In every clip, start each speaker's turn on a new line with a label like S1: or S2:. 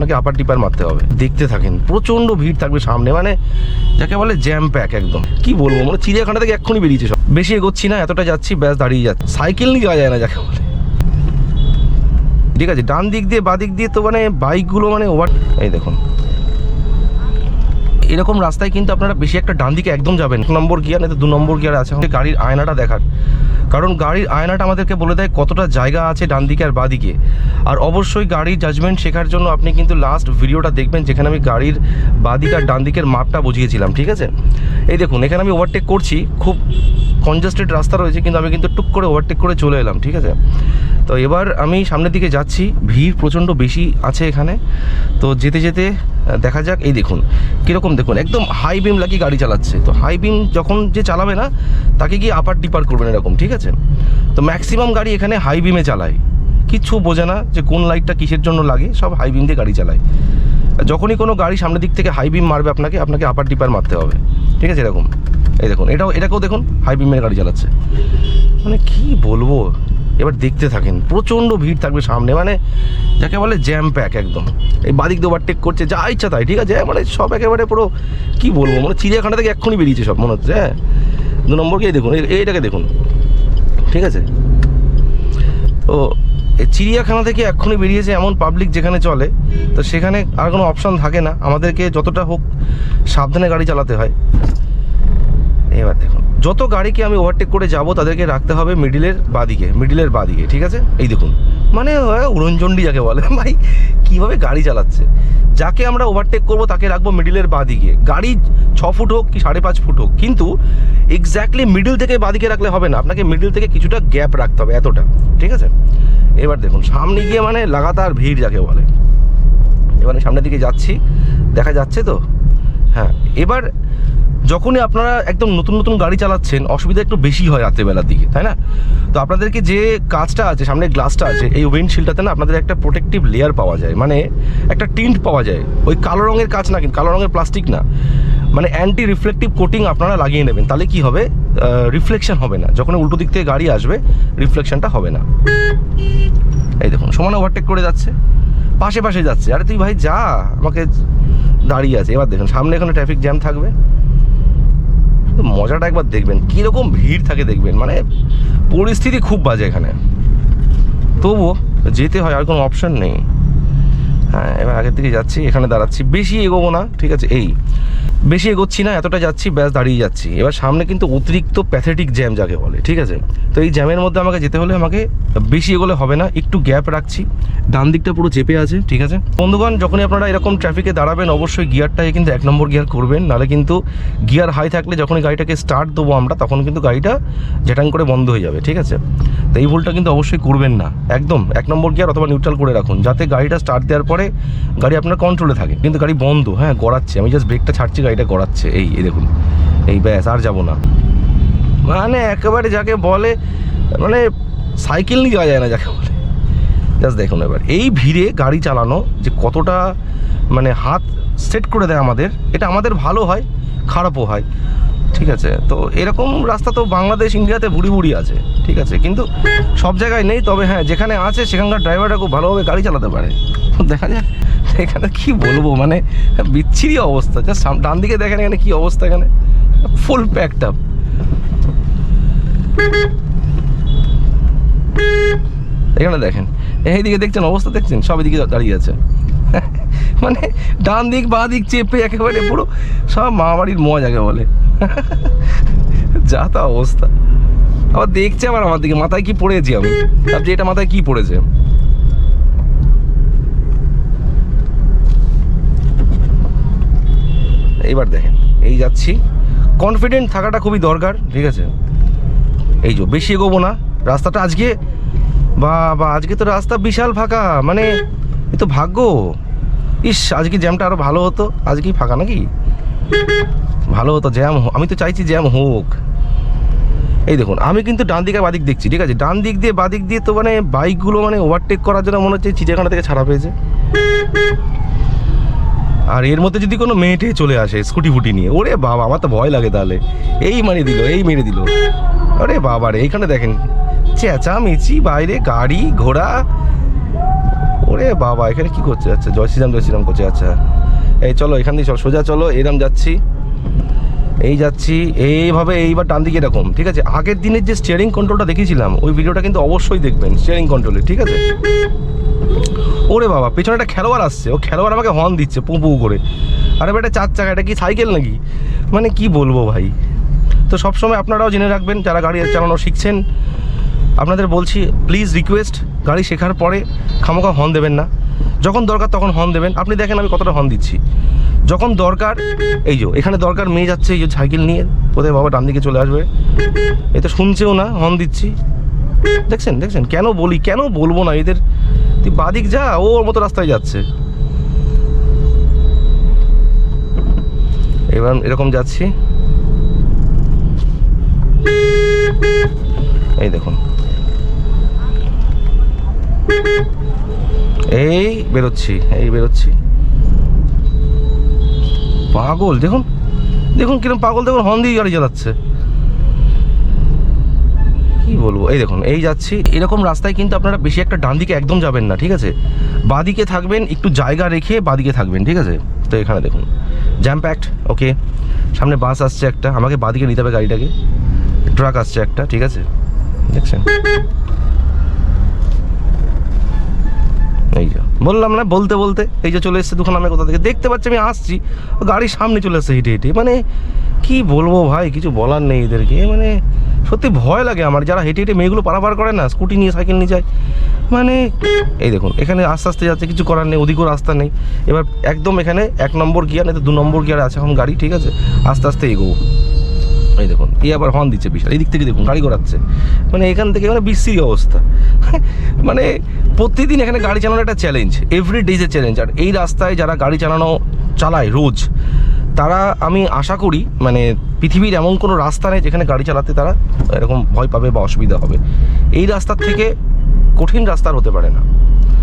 S1: আপনাকে আপার টিপার মারতে হবে। দেখতে থাকেন প্রচণ্ড ভিড় থাকবে সামনে মানে যাকে বলে জ্যাম প্যাক একদম। কি বলব মানে চিড়িয়াখানা থেকে এক্ষুনি বেরিয়েছে সব। বেশি এগোচ্ছি না, এতটা যাচ্ছি, ব্যাস দাঁড়িয়ে যাচ্ছে। সাইকেল নিয়ে যাওয়া যায় না যাকে বলে। ঠিক আছে, ডান দিক দিয়ে, বা দিক দিয়ে তো মানে বাইকগুলো মানে ওভার এই দেখুন। এরকম রাস্তায় কিন্তু আপনারা বেশি একটা ডান দিকে একদম যাবেন। এক নম্বর গিয়ার না দু নম্বর গিয়ার আছে। গাড়ির আয়নাটা দেখার। কারণ গাড়ির আয়নাটা আমাদেরকে বলে দেয় কতটা জায়গা আছে ডান দিকে আর বাঁ দিকে আর অবশ্যই গাড়ির জাজমেন্ট শেখার জন্য আপনি কিন্তু লাস্ট ভিডিওটা দেখবেন, যেখানে আমি গাড়ির বাঁ দিক আর ডান দিকের মাপটা বুঝিয়েছিলাম, ঠিক আছে? এই দেখুন, এখানে আমি ওভারটেক করছি। খুব কনজাস্টেড রাস্তা রয়েছে, কিন্তু আমি কিন্তু টুক করে ওভারটেক করে চলে এলাম, ঠিক আছে? তো এবার আমি সামনের দিকে যাচ্ছি। ভিড় প্রচণ্ড বেশি আছে এখানে। তো যেতে যেতে দেখা যাক, এই দেখুন, কীরকম দেখুন, একদম হাই বিম লাগিয়ে গাড়ি চালাচ্ছে। তো হাই বিম যখন যে চালাবে না, তাকে গিয়ে আপার ডিপার করবেন এরকম, ঠিক আছে? তো ম্যাক্সিমাম গাড়ি এখানে হাই বিমে চালায়। কিচ্ছু বোঝে না যে কোন লাইটটা কিসের জন্য লাগে, সব হাই বিম দিয়ে গাড়ি চালায়। যখনই কোনো গাড়ি সামনের দিক থেকে হাই বিম মারবে আপনাকে আপনাকে আপার ডিপার মারতে হবে। ঠিক আছে, এরকম। এই দেখুন, এটাও, এটাকেও দেখুন হাই বিমের গাড়ি চালাচ্ছে। মানে কি বলব? এবার দেখতে থাকেন, প্রচণ্ড ভিড় থাকবে সামনে মানে যাকে বলে জ্যাম প্যাক একদম। এই বাদিক দিয়ে ওভারটেক করছে, যা ইচ্ছা তাই, ঠিক আছে? মানে সব একেবারে পুরো, কি বলব? মানে চিড়িয়াখানা থেকে এক্ষুনি বেরিয়েছে সব, মনে হচ্ছে হ্যাঁ? দু নম্বরকে দেখুন, এই- এইটাকে দেখুন, ঠিক আছে? তো চিড়িয়াখানা থেকে এক্ষুনি বেরিয়েছে এমন পাবলিক যেখানে চলে, তো সেখানে আর কোনো অপশন থাকে না। আমাদেরকে যতটা হোক সাবধানে গাড়ি চালাতে হয়। এবার দেখুন। যত গাড়িকে আমি ওভারটেক করে যাব, তাদেরকে রাখতে হবে মিডিলের বাদিকে মিডিলের বাদিকে, ঠিক আছে? এই দেখুন। মানে উড়নচণ্ডী যাকে বলে। ভাই, কীভাবে গাড়ি চালাচ্ছে? যাকে আমরা ওভারটেক করব, তাকে রাখব মিডিলের বাদিকে। গাড়ি ছ ফুট হোক কি সাড়ে পাঁচ ফুট হোক, কিন্তু এক্স্যাক্টলি মিডিল থেকে বাদিকে রাখলে হবে না। আপনাকে মিডিল থেকে কিছুটা গ্যাপ রাখতে হবে, এতটা। ঠিক আছে? এবার দেখুন, সামনে গিয়ে মানে লাগাতার ভিড় যাকে বলে। এবার সামনের দিকে যাচ্ছি। দেখা যাচ্ছে তো? হ্যাঁ এবার যখনই আপনারা একদম নতুন নতুন গাড়ি চালাচ্ছেন, অসুবিধা একটু বেশি হয় রাত্রেবেলার দিকে, তাই না? তো আপনাদেরকে যে কাজটা আছে, সামনে গ্লাসটা আছে, এই উইন্ডশিল্ডটাতে না আপনাদের একটা প্রোটেক্টিভ লেয়ার পাওয়া যায়। মানে একটা টিন্ট পাওয়া যায়। ওই কালো রঙের কাজ না কিন্তু, কালো রঙের প্লাস্টিক না। মানে অ্যান্টি রিফ্লেকটিভ কোটিং আপনারা লাগিয়ে নেবেন। তাহলে কি হবে? রিফ্লেকশন হবে না। যখন উল্টো দিক থেকে গাড়ি আসবে রিফ্লেকশনটা হবে না। এই দেখুন, সমানে ওভারটেক করে যাচ্ছে। পাশে পাশে যাচ্ছে। আরে তুই ভাই, যা! আমাকে দাঁড়িয়ে আছে। এবার দেখুন, সামনে এখানে ট্রাফিক জ্যাম থাকবে। শুধু মজাটা একবার দেখবেন, কীরকম ভিড় থাকে দেখবেন মানে পরিস্থিতি খুব বাজে এখানে। তবুও যেতে হয়, আর কোনো অপশন নেই। হ্যাঁ এবার আগের দিকে যাচ্ছি, এখানে দাঁড়াচ্ছি। বেশি এগোবো না, ঠিক আছে, এই। বেশি এগোচ্ছি না, এতটা যাচ্ছি, ব্যাস দাঁড়িয়ে যাচ্ছি। এবার সামনে কিন্তু অতিরিক্ত প্যাথেটিক জ্যাম যাকে বলে, ঠিক আছে? তো এই জ্যামের মধ্যে আমাকে যেতে হলে আমাকে বেশি এগোলে হবে না, একটু গ্যাপ রাখছি। ডান দিকটা পুরো চেপে আছে, ঠিক আছে? বন্ধুগণ, যখনই আপনারা এরকম ট্রাফিকে দাঁড়াবেন, অবশ্যই গিয়ারটাকে কিন্তু এক নম্বর গিয়ার করবেন, নাহলে কিন্তু গিয়ার হাই থাকলে যখনই গাড়িটাকে স্টার্ট দেবো আমরা, তখন কিন্তু গাড়িটা ঝেটাং করে বন্ধ হয়ে যাবে, ঠিক আছে? তো এই ভুলটা কিন্তু অবশ্যই করবেন না, একদম এক নম্বর গিয়ার অথবা নিউট্রাল করে রাখুন, যাতে গাড়িটা স্টার্ট দেওয়ার পরে গাড়ি আপনার কন্ট্রোলে থাকে, কিন্তু গাড়ি বন্ধ হ্যাঁ গড়াচ্ছে, আমি জাস্ট ব্রেকটা ছাড়ছি গাড়িটা গড়াচ্ছে। এই এই দেখুন। এই ব্যাস, আর যাব না। মানে একেবারে যাকে বলে মানে সাইকেল নিয়ে যাওয়া যায় না যাকে বলে। জাস্ট দেখুন এবার। এই ভিড়ে গাড়ি চালানো যে কতটা মানে হাত সেট করে দেয় আমাদের, এটা আমাদের ভালো হয়, খারাপও হয়। ঠিক আছে? তো এরকম রাস্তা তো বাংলাদেশ, ইন্ডিয়াতে বুড়ি বুড়ি আছে। ঠিক আছে? কিন্তু সব জায়গায় নেই। তবে হ্যাঁ যেখানে আছে, সেখানকার ড্রাইভাররা খুব ভালোভাবে গাড়ি চালাতে পারে। দেখা যাক। এখানে কি বলব মানে বিচ্ছিরি অবস্থা। জাস্ট ডান দিকে দেখেন এখানে কি অবস্থা এখানে। ফুল প্যাকড আপ এখানে দেখেন, এইদিকে দেখছেন, অবস্থা দেখছেন? সব এদিকে দাঁড়িয়ে আছে। মানে ডান দিক বাঁ দিক চেপে একেবারে পুরো সব মামাবাড়ির মজ আগে বলে। যা তা অবস্থা। আবার দেখছে আবার আমার দিকে, মাথায় কি পড়েছি আমি? ভাবছি এটা মাথায় কি পড়েছে? এইবার দেখেন, এই যাচ্ছি। কনফিডেন্ট থাকাটা খুবই দরকার, ঠিক আছে? এই যে, বেশি এগোবো না। রাস্তাটা আজকে বা বা আজকে তো রাস্তা বিশাল ফাঁকা মানে এ তো ভাগ্য। ইস, আজকে জ্যামটা আরও ভালো হতো। আজকেই ফাঁকা নাকি? ভালো হতো জ্যাম আমি তো চাইছি জ্যাম হোক। এই দেখুন, আমি কিন্তু ডান দিকে বাদিক দেখছি, ঠিক আছে? ডান দিক দিয়ে, বাদিক দিয়ে তো মানে বাইকগুলো মানে ওভারটেক করার জন্য মনে হচ্ছে চিড়িয়াখানা থেকে ছাড়া পেয়েছে। আর এর মধ্যে যদি কোনো মেয়েটে চলে আসে স্কুটি ফুটি নিয়ে, ওরে বাবা, আমার তো ভয় লাগে তাহলে। এই মারিয়ে দিল, এই মেরে দিল। আরে বাবা রে, এইখানে দেখেন চেঁচা মেচি বাইরে গাড়ি, ঘোড়া। ওরে ওরে বাবা, এখানে কি করছে? আচ্ছা জয় শ্রীরাম জয় শ্রীরাম করছে আচ্ছা। এই চলো, এখান দিয়ে চলো সোজা চলো এরম যাচ্ছি। এই যাচ্ছি, এইভাবে এইবার ডান দিকে এরকম ঠিক আছে? আগের দিনের যে স্টিয়ারিং কন্ট্রোলটা দেখিয়েছিলাম, ওই ভিডিওটা কিন্তু অবশ্যই দেখবেন স্টিয়ারিং কন্ট্রোলে ঠিক আছে? ওরে বাবা, পেছনে একটা খেলোয়াড় আসছে, ও খেলোয়াড় আমাকে হর্ন দিচ্ছে, পু পু করে। আরে বেটা, চার চাকা, এটা কি সাইকেল নাকি? মানে কি বলব ভাই? তো সবসময় আপনারাও জেনে রাখবেন, যারা গাড়ি চালানো শিখছেন, আপনাদের বলছি প্লিজ রিকোয়েস্ট গাড়ি শেখার পরে খামোখা হর্ন দেবেন না। যখন দরকার তখন হর্ন দেবেন। আপনি দেখেন আমি কতটা হর্ন দিচ্ছি। যখন দরকার, এই যে, এখানে দরকার মেয়ে যাচ্ছে, এই যে, সাইকেল নিয়ে, কোথায় বাবা ডান দিকে চলে আসবে? এ তো শুনছেও না, হর্ন দিচ্ছি। দেখছেন দেখছেন, কেন বলি, কেন বলব না? এদের, তুই বাদিক যা, ও ওর মতো রাস্তায় যাচ্ছে। এবার এরকম যাচ্ছি। এই দেখুন। এই বেরোচ্ছি এই বেরোচ্ছি। পাগল, দেখুন দেখুন কীরকম পাগল, দেখুন হর্ন দিয়ে গাড়ি চালাচ্ছে। কি বলব? এই দেখুন, এই যাচ্ছি। এরকম রাস্তায় কিন্তু আপনারা বেশি একটা ডান দিকে একদম যাবেন না, ঠিক আছে? বাদিকে থাকবেন, একটু জায়গা রেখে বাদিকে থাকবেন, ঠিক আছে? তো এখানে দেখুন জ্যাম প্যাক্ট ওকে সামনে বাস আসছে একটা, আমাকে বাদিকে নিতে হবে গাড়িটাকে। ট্রাক আসছে একটা, ঠিক আছে? দেখছেন? বললাম না, বলতে বলতে এই যে চলে এসছে দুখান আমি কোথা থেকে? দেখতে পাচ্ছি আমি আসছি, গাড়ির সামনে চলে এসছে হেঁটে হেঁটে। মানে কি বলব ভাই, কিছু বলার নেই এদেরকে। মানে সত্যি ভয় লাগে আমার। যারা হেঁটে হেঁটে মেয়েগুলো পারাপার করে না, স্কুটি নিয়ে, সাইকেল নিয়ে যায় মানে এই দেখুন, এখানে আস্তে আস্তে যাচ্ছে, কিছু করার নেই, ওদিকেও রাস্তা নেই। এবার একদম এখানে এক নম্বর গিয়ার না তো দু নম্বর গিয়ার আছে এখন গাড়ি, ঠিক আছে? আস্তে আস্তে এগোবো। এই দেখুন, এই আবার হর্ন দিচ্ছে বিশাল এই দিক থেকে দেখুন, গাড়ি ঘোরাচ্ছে। মানে এখান থেকে মানে বিশ্রী অবস্থা। মানে প্রতিদিন এখানে গাড়ি চালানো একটা চ্যালেঞ্জ এভরি এ চ্যালেঞ্জ আর এই রাস্তায় যারা গাড়ি চালানো চালায় রোজ, তারা আমি আশা করি মানে পৃথিবীর এমন কোনো রাস্তা নেই যেখানে গাড়ি চালাতে তারা এরকম ভয় পাবে বা অসুবিধা হবে। এই রাস্তার থেকে কঠিন রাস্তার হতে পারে না।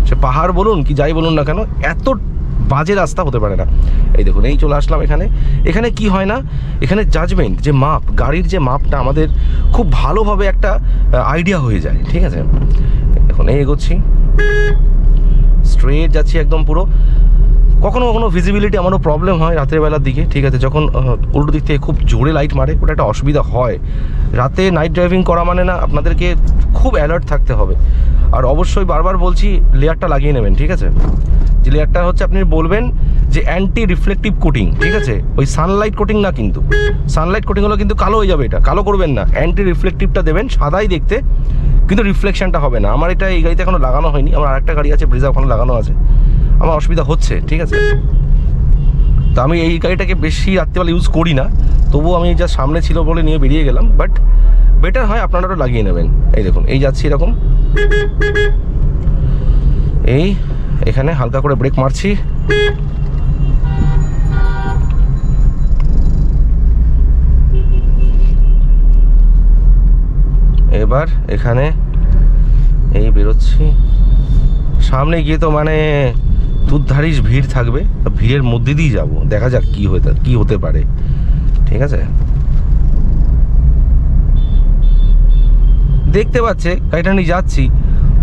S1: সে পাহাড় বলুন কি যাই বলুন না কেন, এত বাজে রাস্তা হতে পারে না। এই দেখুন, এই চলে আসলাম এখানে। এখানে কি হয় না? এখানে জাজমেন্ট যে মাপ, গাড়ির যে মাপটা আমাদের খুব ভালোভাবে একটা আইডিয়া হয়ে যায়, ঠিক আছে? এখন এই এগোচ্ছি। স্ট্রেট যাচ্ছি একদম পুরো। কখনো কখনো ভিজিবিলিটি আমারও প্রবলেম হয় রাতের বেলার দিকে, ঠিক আছে? যখন উল্টো দিক থেকে খুব জোরে লাইট মারে, ওটা একটা অসুবিধা হয়। রাতে নাইট ড্রাইভিং করা মানে না, আপনাদেরকে খুব অ্যালার্ট থাকতে হবে। আর অবশ্যই বারবার বলছি লেয়ারটা লাগিয়ে নেবেন, ঠিক আছে? যে লেয়ারটা হচ্ছে আপনি বলবেন যে অ্যান্টি রিফ্লেকটিভ কোটিং ঠিক আছে? ওই সানলাইট কোটিং না কিন্তু। সানলাইট কোটিং হলো কিন্তু কালো হয়ে যাবে এটা, কালো করবেন না। অ্যান্টি রিফ্লেকটিভটা দেবেন সাদাই দেখতে, কিন্তু রিফ্লেকশনটা হবে না। আমার এটা এই গাড়িতে এখনও লাগানো হয়নি, আমার আরেকটা গাড়ি আছে ব্রিজা ওখানে লাগানো আছে। আমার অসুবিধা হচ্ছে, ঠিক আছে? তো আমি এই গাড়িটাকে বেশি রাত্রিবেলা ইউজ করি না, তবুও আমি যা সামনে ছিল বলে নিয়ে বেরিয়ে গেলাম বাট বেটার হয় আপনারাও লাগিয়ে নেবেন। এই দেখুন, এই যাচ্ছি এরকম। এই এখানে হালকা করে ব্রেক মারছি। এবার এখানে এই বেরোচ্ছি। সামনে গিয়ে তো মানে দুধারিস ভিড় থাকবে ভিড়ের মধ্যে দিয়েই যাব। দেখা যাক কি হতে কি হতে পারে। ঠিক আছে? দেখতে পাচ্ছে, গাড়িটা নিয়ে যাচ্ছি।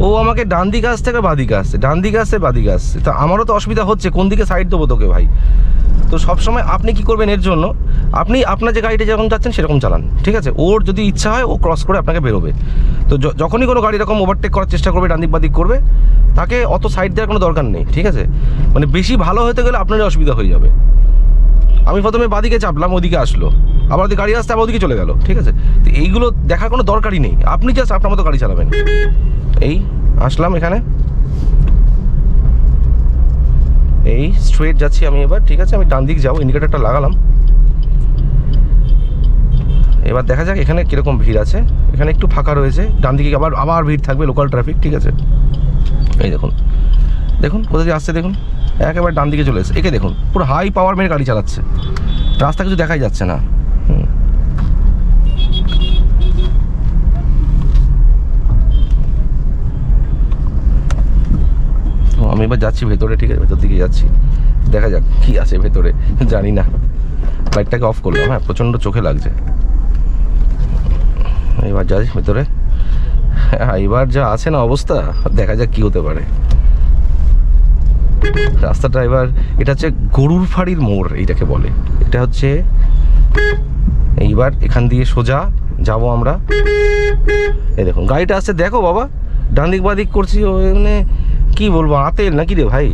S1: ও আমাকে ডান দিকে আসছে থেকে বাদিকে আসছে, ডান দিকে আসছে বাদিকে আসছে। তা আমারও তো অসুবিধা হচ্ছে, কোন দিকে সাইড দেবো তোকে ভাই? তো সবসময় আপনি কি করবেন এর জন্য, আপনি আপনার যে গাড়িটা যেরকম যাচ্ছেন সেরকম চালান, ঠিক আছে? ওর যদি ইচ্ছা হয়, ও ক্রস করে আপনাকে বেরোবে। তো যখনই কোনো গাড়ি এরকম ওভারটেক করার চেষ্টা করবে, ডান দিক বাদিক করবে, তাকে অত সাইড দেওয়ার কোনো দরকার নেই, ঠিক আছে? মানে বেশি ভালো হতে গেলে আপনারই অসুবিধা হয়ে যাবে। আমি প্রথমে বাদিকে চাপলাম, ওদিকে আসলো। আবার ওদিকে গাড়ি আসতে, আবার ওদিকে চলে গেল, ঠিক আছে? তো এইগুলো দেখার কোনো দরকারই নেই। আপনি জাস্ট আপনার মতো গাড়ি চালাবেন। এই, আসলাম এখানে। এই স্ট্রেট যাচ্ছি আমি এবার, ঠিক আছে? আমি ডান দিক যাব ইন্ডিকেটারটা লাগালাম। এবার দেখা যাক এখানে কীরকম ভিড় আছে। এখানে একটু ফাঁকা রয়েছে ডান দিকে আবার আবার ভিড় থাকবে লোকাল ট্রাফিক ঠিক আছে? এই দেখুন দেখুন, কোথা দিয়ে আসছে দেখুন? একেবারে ডান দিকে চলে এসে একে দেখুন, পুরো হাই পাওয়ার মেরে গাড়ি চালাচ্ছে। রাস্তা কিছু দেখাই যাচ্ছে না হুম। তো আমি এবার যাচ্ছি ভেতরে, ঠিক আছে? ভেতর দিকে যাচ্ছি। দেখা যাক কি আছে ভেতরে, জানি না। লাইটটাকে অফ করলাম হ্যাঁ প্রচণ্ড চোখে লাগছে। এবার যাই ভেতরে। হ্যাঁ এবার যা আছে না অবস্থা, দেখা যাক কি হতে পারে। রাস্তাটা এবার, এটা হচ্ছে গরুর ফাড়ির মোড়, এইটাকে বলে। এটা হচ্ছে, এইবার এখান দিয়ে সোজা যাব আমরা। এই দেখুন, গাড়িটা আসছে, দেখো বাবা ডান দিক বাদিক করছি, ও মানে কি বলব, আতেল নাকি রে ভাই?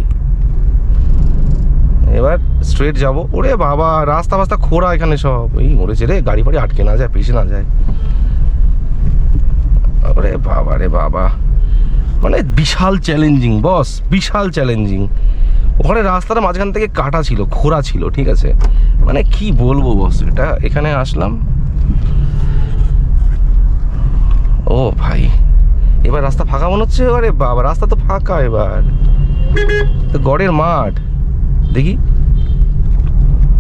S1: এবার স্ট্রেট যাব। ওরে বাবা, রাস্তা ফাস্তা খোরা এখানে সব। এই মরেছে রে, গাড়ি ফাড়ি আটকে না যায়, পেছে না যায়। ওরে বাবা রে বাবা। মানে বিশাল চ্যালেঞ্জিং বস বিশাল চ্যালেঞ্জিং ওখানে রাস্তাটা মাঝখান থেকে কাটা ছিল খোরা ছিল, ঠিক আছে? মানে কি বলব বস এটা এখানে আসলাম। ও ভাই। এবার রাস্তা ফাঁকা মনে হচ্ছে? এবারে বাবা, রাস্তা তো ফাঁকা এবার। তো গড়ের মাঠ। দেখি।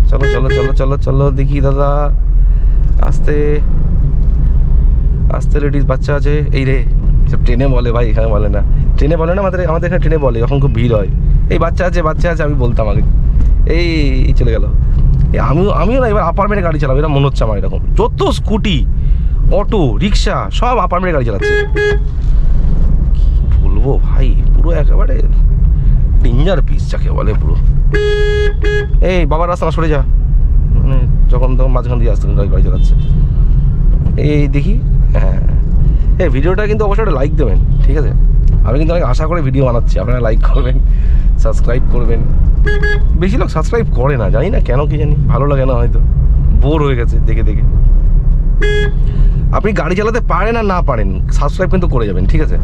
S1: চলো চলো চলো চলো চলো, দেখি দাদা। আস্তে। আস্তে লেডিস বাচ্চা আছে। এই রে, সব ট্রেনে বলে ভাই, এখানে বলে না। ট্রেনে বলে না, আমাদের আমাদের এখানে ট্রেনে বলে যখন খুব ভিড় হয়। এই বাচ্চা আছে বাচ্চা আছে, আমি বলতাম আগে। এই চলে গেল। আমিও আমিও না, এবার আপার্টমেন্টে গাড়ি চালাবো এটা মনে হচ্ছে আমার এরকম। যত স্কুটি। অটো, রিক্সা, সব আপার্টমেন্টে গাড়ি চালাচ্ছে। কি বলব ভাই, পুরো একেবারে ডেঞ্জার পিস যাকে বলে পুরো। এই বাবার রাস্তা সরে যা। মানে যখন তখন মাঝখান দিয়ে আসতে গাড়ি চালাচ্ছে। এই দেখি হ্যাঁ। এই ভিডিওটা কিন্তু অবশ্যই লাইক দেবেন, ঠিক আছে? আমি কিন্তু অনেক আশা করে ভিডিও বানাচ্ছি, আপনারা লাইক করবেন সাবস্ক্রাইব করবেন। বেশি লোক সাবস্ক্রাইব করে না, জানি না কেন, কি জানি, ভালো লাগে না হয়তো। বোর হয়ে গেছে, দেখে দেখে। আপনি গাড়ি চালাতে পারেন আর না পারেন সাবস্ক্রাইব কিন্তু করে যাবেন, ঠিক আছে?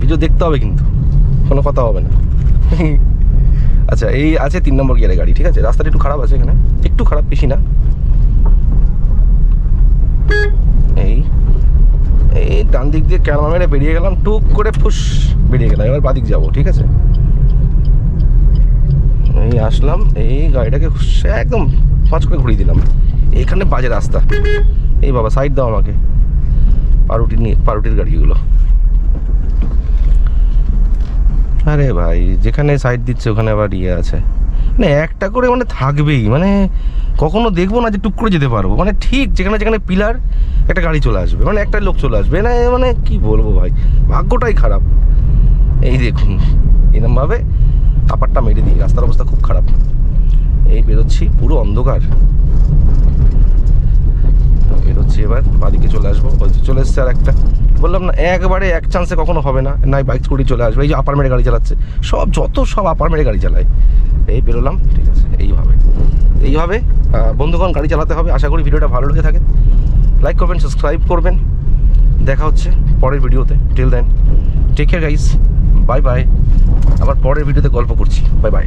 S1: ভিডিও দেখতে হবে কিন্তু, কোনো কথা হবে না। আচ্ছা এই আছে তিন নম্বর গিয়ারে গাড়ি, ঠিক আছে? রাস্তাটা একটু খারাপ আছে এখানে, একটু খারাপ বেশি না। এই এই ডান দিক দিয়ে ক্যালমা মেরে বেরিয়ে গেলাম, টুক করে ফুস, বেরিয়ে গেলাম। এবার বাদিক যাব, ঠিক আছে? এই আসলাম, এই গাড়িটাকে একদম পাঁচ করে ঘুরিয়ে দিলাম। এখানে বাজে রাস্তা। এই বাবা সাইড দাও আমাকে। পাউরুটি নিয়ে পাউরুটির গাড়িগুলো। আরে ভাই, যেখানে সাইড দিচ্ছে, ওখানে আবার ইয়ে আছে। না একটা করে মানে থাকবেই। মানে কখনো দেখব না যে টুক করে যেতে পারব। মানে ঠিক যেখানে যেখানে পিলার, একটা গাড়ি চলে আসবে। মানে একটা লোক চলে আসবে। না মানে কি বলব ভাই? ভাগ্যটাই খারাপ। এই দেখুন, এরমভাবে কাপারটা মেরে দিই রাস্তার অবস্থা খুব খারাপ। এই বেরোচ্ছি, পুরো অন্ধকার। এবার বাদিকে চলে আসব। ওই চলে এসছে আর একটা বললাম, না, একবারে এক চান্সে কখনো হবে না। নাই বাইক স্কুটি চলে আসবে। এই যে আপার্টমেন্টে গাড়ি চালাচ্ছে, সব, যত সব আপার্টমেন্টে গাড়ি চালায়। এই বেরোলাম, ঠিক আছে, এইভাবে। এইভাবে বন্ধুগণ গাড়ি চালাতে হবে। আশা করি ভিডিওটা ভালো লেগে থাকে। লাইক করবেন সাবস্ক্রাইব করবেন। দেখা হচ্ছে পরের ভিডিওতে। Till then take care guys bye bye আবার পরের ভিডিওতে গল্প করছি। Bye bye